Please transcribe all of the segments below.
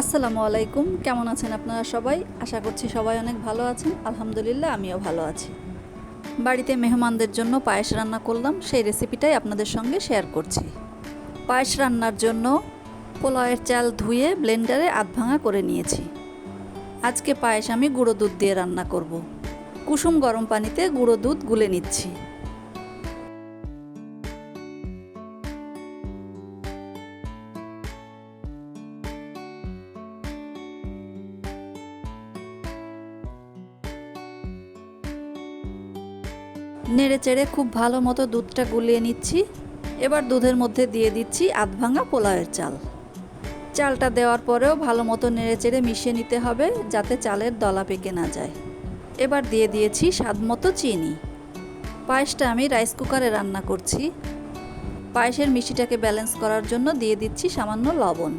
আসসালামু আলাইকুম। কেমন আছেন আপনারা সবাই? আশা করছি সবাই অনেক ভালো আছেন। আলহামদুলিল্লাহ, আমিও ভালো আছি। বাড়িতে মেহমানদের জন্য পায়েস রান্না করলাম। সেই রেসিপিটাই আপনাদের সঙ্গে শেয়ার করছি। পায়েস রান্নার জন্য পোলাওয়ের চাল ধুয়ে ব্লেন্ডারে আধ ভাঙা করে নিয়েছি। আজকে পায়েস আমি গুঁড়ো দুধ দিয়ে রান্না করব। কুসুম গরম পানিতে গুঁড়ো দুধ গুলে নিচ্ছি। নেড়ে চেড়ে খুব ভালো মতো দুধটা গুলিয়ে নিচ্ছি। এবার দুধের মধ্যে দিয়ে দিচ্ছি আধ ভাঙা পোলাওয়ের চাল। চালটা দেওয়ার পরেও ভালো মতো নেড়ে চেড়ে মিশিয়ে নিতে হবে যাতে চালের দলা পেকে না যায়। এবার দিয়ে দিয়েছি স্বাদ মতো চিনি। পায়েসটা আমি রাইস কুকারে রান্না করছি। পায়েসের মিষ্টিটাকে ব্যালেন্স করার জন্য দিয়ে দিচ্ছি সামান্য লবণ।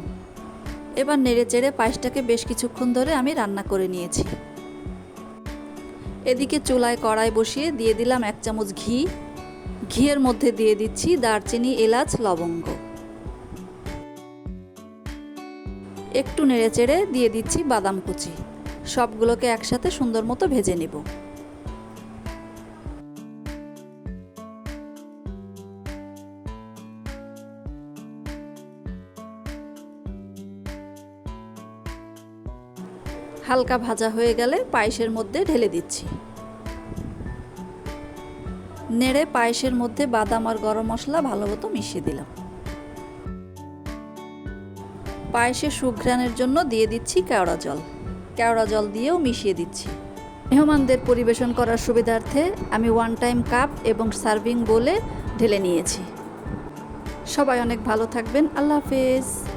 এবার নেড়ে চেড়ে পায়েসটাকে বেশ কিছুক্ষণ ধরে আমি রান্না করে নিয়েছি। এদিকে চুলায় কড়াই বসিয়ে দিয়ে দিলাম এক চামচ ঘি। ঘিয়ের মধ্যে দিয়ে দিচ্ছি দারচিনি, এলাচ, লবঙ্গ। একটু নেড়ে চেড়ে দিয়ে দিচ্ছি বাদাম কুচি। সবগুলোকে একসাথে সুন্দর মতো ভেজে নেব। হালকা ভাজা হয়ে গেলে পায়েসের মধ্যে ঢেলে দিচ্ছি। নেড়ে পায়েসের মধ্যে বাদাম আর গরম মশলা ভালো মতো মিশিয়ে দিলাম। পায়েসে সুঘ্রাণের জন্য দিয়ে দিচ্ছি কেওড়া জল। কেওড়া জল দিয়েও মিশিয়ে দিচ্ছি। মেহমানদের পরিবেশন করার সুবিধার্থে আমি ওয়ান টাইম কাপ এবং সার্ভিং বলে ঢেলে নিয়েছি। সবাই অনেক ভালো থাকবেন। আল্লাহ হাফেজ।